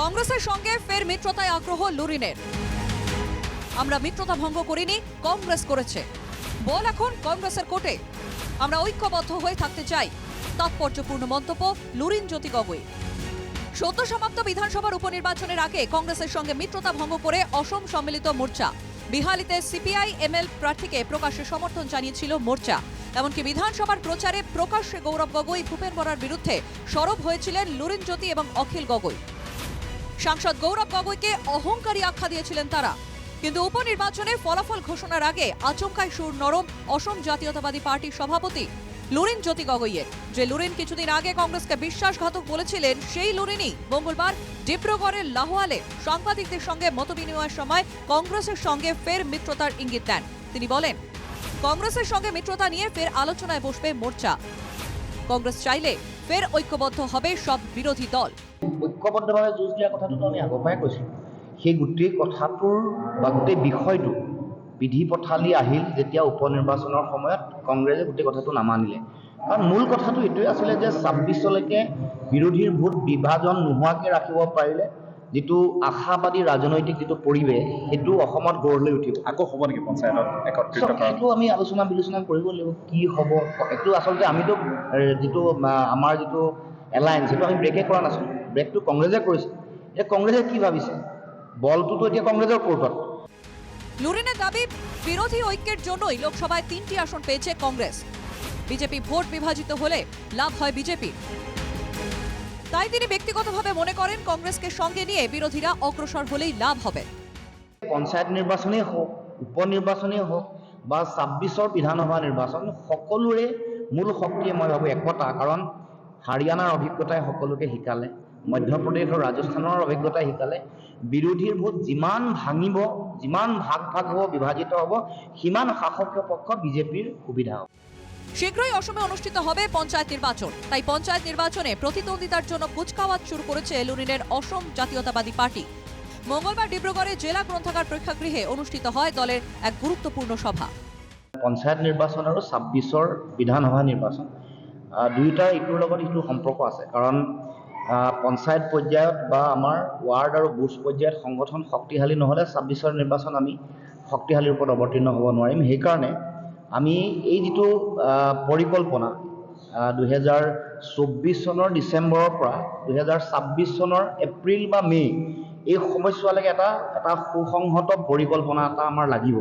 কংগ্রেসের সঙ্গে ফের মিত্রতায় আগ্রহ লুরিনের। আমরা মিত্রতা ভঙ্গ করিনি, কংগ্রেস করেছে। বল এখন কংগ্রেসের কোর্টে আমরা ঐক্যবদ্ধ হয়ে থাকতে চাই। তাৎপর্যপূর্ণ মন্তব্য লুরিন জ্যোতি গগৈ। সদ্য সমাপ্ত বিধানসভার উপনির্বাচনের আগে কংগ্রেসের সঙ্গে মিত্রতা ভঙ্গ করে অসম সম্মিলিত মোর্চা। বিহালিতে সিপিআই এমএল প্রার্থীকে প্রকাশ্যে সমর্থন জানিয়েছিল মোর্চা। এমনকি বিধানসভার প্রচারে প্রকাশ্যে গৌরব গগৈ, ভূপেন বরার বিরুদ্ধে সরব হয়েছিলেন লুরিন জ্যোতি এবং অখিল গগৈ। সাংসদ গৌরব গগৈকে অহংকারী আখ্যা দিয়েছিলেন তারা। কিন্তু উপনির্বাচনে ফলাফল ঘোষণার আগে আচমকায় সুর নরম অসম জাতীয়তাবাদী পার্টির সভাপতি লুরিন জ্যোতি গগৈয়ের যে লুরিন কিছুদিন আগে কংগ্রেসকে বিশ্বাসঘাতক বলেছিলেন, সেই লুরিনই মঙ্গলবার ডিব্রুগড়ের লাহোয়ালে সাংবাদিকদের সঙ্গে মতবিনিময়ের সময় কংগ্রেসের সঙ্গে ফের মিত্রতার ইঙ্গিত দেন। তিনি বলেন, কংগ্রেসের সঙ্গে মিত্রতা নিয়ে ফের আলোচনায় বসবে মোর্চা। কংগ্রেস চাইলে ফের ঐক্যবদ্ধ হবে সব বিরোধী দল। ঐক্যবদ্ধভাৱে যুঁজ দিয়া কথাটোতো আমি আগৰ পৰাই কৈছোঁ সেই গোটেই কথাটোৰ বা গোটেই বিষয়টো বিধি পথালি আহিল যেতিয়া উপ নিৰ্বাচনৰ সময়ত কংগ্ৰেছে গোটেই কথাটো নামানিলে। কাৰণ মূল কথাটো এইটোৱে আছিলে যে ছাব্বিছলৈকে বিৰোধীৰ ভোট বিভাজন নোহোৱাকৈ ৰাখিব পাৰিলে যিটো আশাবাদী ৰাজনৈতিক যিটো পৰিৱেশ সেইটো অসমত গঢ় লৈ উঠিব। আকৌ হ'ব নেকি পঞ্চায়তত সেইটো আমি আলোচনা বিলোচনা কৰিব লাগিব কি হ'ব। এইটো আচলতে আমিতো যিটো আমাৰ যিটো এলায়েন্স সেইটো আমি ব্ৰেকে কৰা নাছিলোঁ। ব্ৰেকটো কংগ্ৰেছে কৰিছে। এতিয়া কংগ্ৰেছে কি ভাবিছে? বলটোতো এতিয়া কংগ্ৰেছৰ কোৰ্টত। লুরিনের দাবি বিরোধী ঐক্যের জন্যই লোকসভায় তিনটি আসন পেয়েছে কংগ্রেস বিজেপি ভোট বিভাজিত হলে লাভ হয় বিজেপি। তাই তিনি ব্যক্তিগতভাবে মনে করেন কংগ্রেসকে সঙ্গে নিয়ে বিরোধীরা অগ্রসর হলেই লাভ হবে। পঞ্চায়ত নির্বাচনেই হওক উপ নিৰ্বাচনেই হওক বা ছাব্বিছৰ বিধানসভা নিৰ্বাচন সকলোৰে মূল শক্তিয়ে মই ভাবোঁ একতা, কাৰণ হাৰিয়ানাৰ অভিজ্ঞতাই সকলোকে শিকালে, মধ্যপ্ৰদেশ আৰু ৰাজস্থানৰ অভিজ্ঞতাই শিকালে। বিৰোধীৰ ভোট যিমান ভাঙিব, যিমান ভাগ ভাগ হ'ব, বিভাজিত হ'ব, সিমান শাসকীয় পক্ষ বিজেপিৰ সুবিধা হ'ব। শীঘ্রই অসমে অনুষ্ঠিত হবে পঞ্চায়েত নির্বাচন। তাই পঞ্চায়েত নির্বাচনে প্রতিদ্বন্দ্বিতার জন্য কুচকাওয়াজ শুরু করেছে লুরিনের অসম জাতীয়তাবাদী পার্টি। মঙ্গলবার ডিব্রুগড়ে জেলা গ্রন্থাগার প্রেক্ষাগৃহে অনুষ্ঠিত হয় দলের এক গুরুত্বপূর্ণ সভা। পঞ্চায়ত নিৰ্বাচন আৰু ছাব্বিছৰ বিধানসভা নিৰ্বাচন আহ, দুয়োটাৰ ইটোৰ লগত ইটো সম্পৰ্ক আছে। কাৰণ পঞ্চায়ত পৰ্যায়ত বা আমাৰ ৱাৰ্ড আৰু বুথ পৰ্যায়ত সংগঠন শক্তিশালী নহ'লে ছাব্বিছৰ নিৰ্বাচন আমি শক্তিশালীৰ ওপৰত অৱতীৰ্ণ হ'ব নোৱাৰিম। সেইকাৰণে আমি এই যিটো পৰিকল্পনা দুহেজাৰ চৌব্বিছ চনৰ ডিচেম্বৰৰ পৰা দুহেজাৰ ছাব্বিছ চনৰ এপ্ৰিল বা মে' এই সময়ছোৱালৈকে এটা এটা সুসংহত পৰিকল্পনা এটা আমাৰ লাগিব।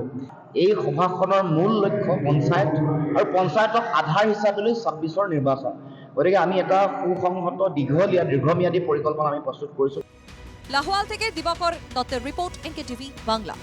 এই সভাখনৰ মূল লক্ষ্য পঞ্চায়ত আৰু পঞ্চায়তক আধাৰ হিচাপে লৈ ছাব্বিছৰ নিৰ্বাচন। গতিকে আমি এটা সুসংহত, দীঘলীয়া, দীৰ্ঘম্যাদী পৰিকল্পনা আমি প্ৰস্তুত কৰিছোঁ। লাহোয়াল থেকে দিবাকর দত্তের রিপোর্ট এনকে টিভি বাংলা।